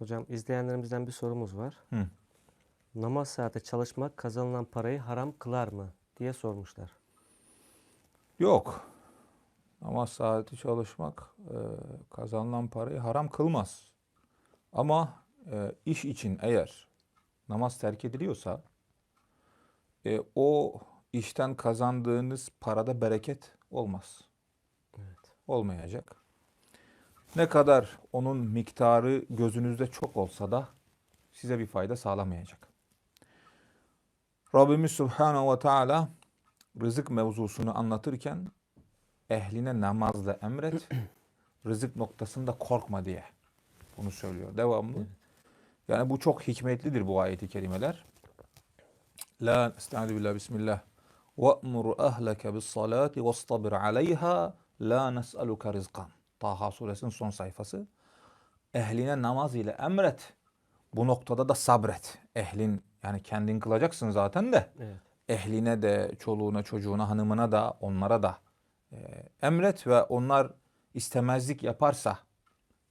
Hocam izleyenlerimizden bir sorumuz var. Hı. Namaz saati çalışmak kazanılan parayı haram kılar mı diye sormuşlar. Yok. Ama saati çalışmak e, kazanılan parayı haram kılmaz. Ama e, iş için eğer namaz terk ediliyorsa e, o işten kazandığınız parada bereket olmaz. Evet. Olmayacak. Ne kadar onun miktarı gözünüzde çok olsa da size bir fayda sağlamayacak. Rabbimiz Subhanahu ve Teala rızık mevzusunu anlatırken ehline namazla emret, rızık noktasında korkma diye bunu söylüyor devamlı. Yani bu çok hikmetlidir bu ayeti kerimeler. La estaizu billah bismillah. Ve'mur ahleke bis salati ve sabir aleyha la nes'aluka rizkan. Taha suresinin son sayfası. Ehline namaz ile emret. Bu noktada da sabret. Ehlin yani kendin kılacaksın zaten de Evet. ehline de, çoluğuna, çocuğuna, hanımına da, onlara da e, emret ve onlar istemezlik yaparsa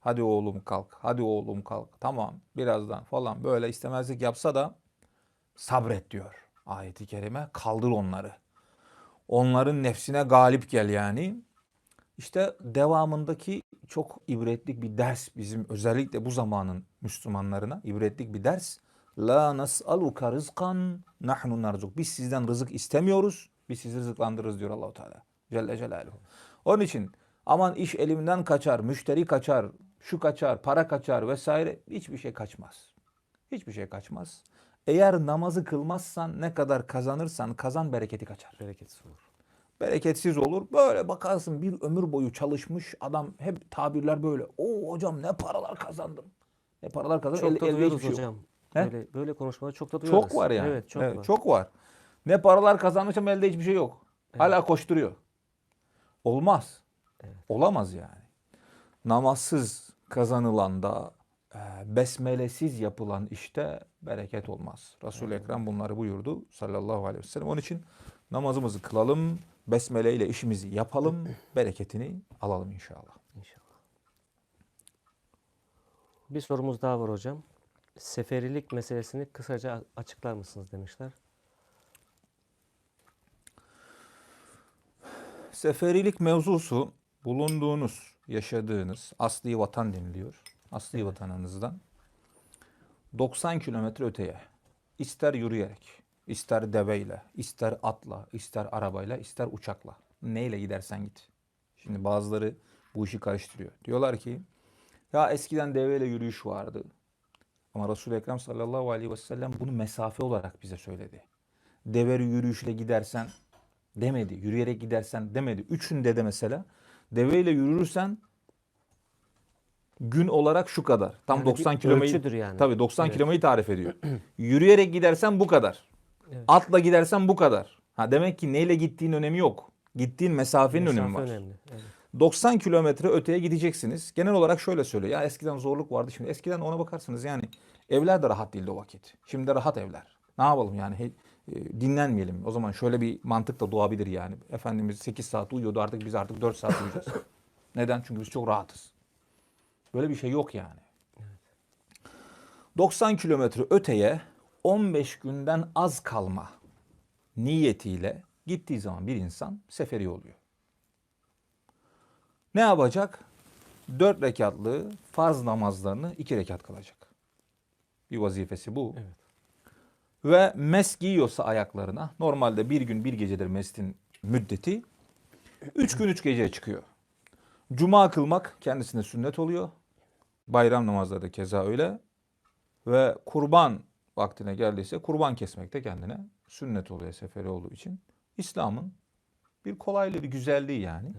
hadi oğlum kalk, hadi oğlum kalk, tamam birazdan falan böyle istemezlik yapsa da sabret diyor ayeti kerime. Kaldır onları. Onların nefsine galip gel yani. İşte devamındaki çok ibretlik bir ders bizim özellikle bu zamanın Müslümanlarına ibretlik bir ders. La nas'aluka rızkan nahnu narzuk. Biz sizden rızık istemiyoruz. Biz sizi rızıklandırırız diyor Allahu Teala. Celle Celaluhu. Onun için aman iş elimden kaçar, müşteri kaçar, şu kaçar, para kaçar vesaire hiçbir şey kaçmaz. Hiçbir şey kaçmaz. Eğer namazı kılmazsan ne kadar kazanırsan kazan bereketi kaçar Bereketsiz olur. Bereketsiz olur. Böyle bakarsın bir ömür boyu çalışmış adam hep tabirler böyle. O hocam ne paralar kazandım. Ne paralar kazandım. Çok elde- da duyuyoruz şey hocam. He? Böyle, böyle konuşmaları çok da duyuyoruz. Çok var yani. Evet çok var. çok var. Ne paralar kazanmış ama elde hiçbir şey yok. Hala koşturuyor. Olmaz. Olamaz yani. Namazsız kazanılan da e, besmelesiz yapılan işte bereket olmaz. Resul-i Ekrem bunları buyurdu sallallahu aleyhi ve sellem. Onun için namazımızı kılalım, besmele ile işimizi yapalım, bereketini alalım inşallah. İnşallah. Bir sorumuz daha var hocam. Seferilik meselesini kısaca açıklar mısınız demişler. Seferilik mevzusu bulunduğunuz, yaşadığınız asli vatan deniliyor. Asli vatanınızdan 90 kilometre öteye ister yürüyerek, ister deveyle, ister atla, ister arabayla, ister uçakla neyle gidersen git. Şimdi bazıları bu işi karıştırıyor. Diyorlar ki ya eskiden deveyle yürüyüş vardı. Ama Resul-i Ekrem sallallahu aleyhi ve sellem bunu mesafe olarak bize söyledi. Deve yürüyüşle gidersen demedi. Yürüyerek gidersen demedi. Üçünde de mesela deveyle yürürsen gün olarak şu kadar. Tam Yani bir 90 kilometre. ölçüdür yani. Tabii 90 Evet. kilometreyi tarif ediyor. Yürüyerek gidersen bu kadar. Evet. Atla gidersen bu kadar. Ha demek ki neyle gittiğin önemi yok. Gittiğin mesafenin önemi Mesafe var. önemli. Evet. 90 kilometre öteye gideceksiniz. Genel olarak şöyle söylüyor. Ya eskiden zorluk vardı şimdi. Eskiden ona bakarsınız yani evler de rahat değildi o vakit. Şimdi de rahat evler. Ne yapalım yani He- e, dinlenmeyelim. O zaman şöyle bir mantık da doğabilir yani. Efendimiz 8 saat uyuyordu artık biz artık 4 saat uyuyacağız. Neden? Çünkü biz çok rahatız. Böyle bir şey yok yani. 90 kilometre öteye 15 günden az kalma niyetiyle gittiği zaman bir insan seferi oluyor. Ne yapacak? Dört rekatlı farz namazlarını iki rekat kılacak. Bir vazifesi bu. Evet. Ve mes giyiyorsa ayaklarına, normalde bir gün bir gecedir mestin müddeti, üç gün üç geceye çıkıyor. Cuma kılmak kendisine sünnet oluyor. Bayram namazları da keza öyle. Ve kurban vaktine geldiyse kurban kesmek de kendine sünnet oluyor seferi olduğu için. İslam'ın bir kolaylığı, bir güzelliği yani.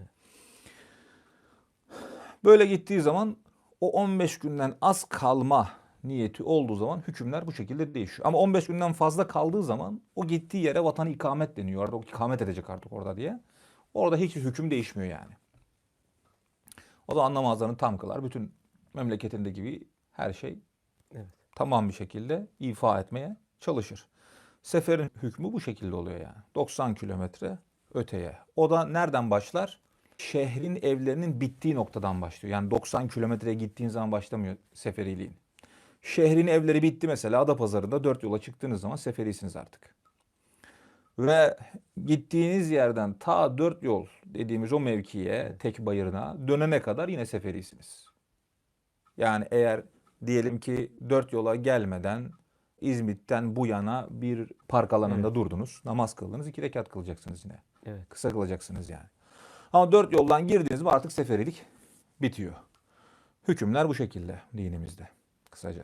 Böyle gittiği zaman o 15 günden az kalma niyeti olduğu zaman hükümler bu şekilde değişiyor. Ama 15 günden fazla kaldığı zaman o gittiği yere vatanı ikamet deniyor. Artık o ikamet edecek artık orada diye. Orada hiç hüküm değişmiyor yani. O zaman namazlarını tam kılar. Bütün memleketinde gibi her şey. Tamam bir şekilde ifa etmeye çalışır. Seferin hükmü bu şekilde oluyor yani. 90 kilometre öteye. O da nereden başlar? Şehrin evlerinin bittiği noktadan başlıyor. Yani 90 kilometreye gittiğin zaman başlamıyor seferiliğin. Şehrin evleri bitti mesela Adapazarı'nda dört yola çıktığınız zaman seferisiniz artık. Ve gittiğiniz yerden ta dört yol dediğimiz o mevkiye, tek bayırına dönene kadar yine seferisiniz. Yani eğer diyelim ki dört yola gelmeden İzmit'ten bu yana bir park alanında durdunuz. Namaz kıldınız. iki rekat kılacaksınız yine. Evet. Kısa kılacaksınız yani. Ama dört yoldan girdiniz mi artık seferilik bitiyor. Hükümler bu şekilde dinimizde kısaca.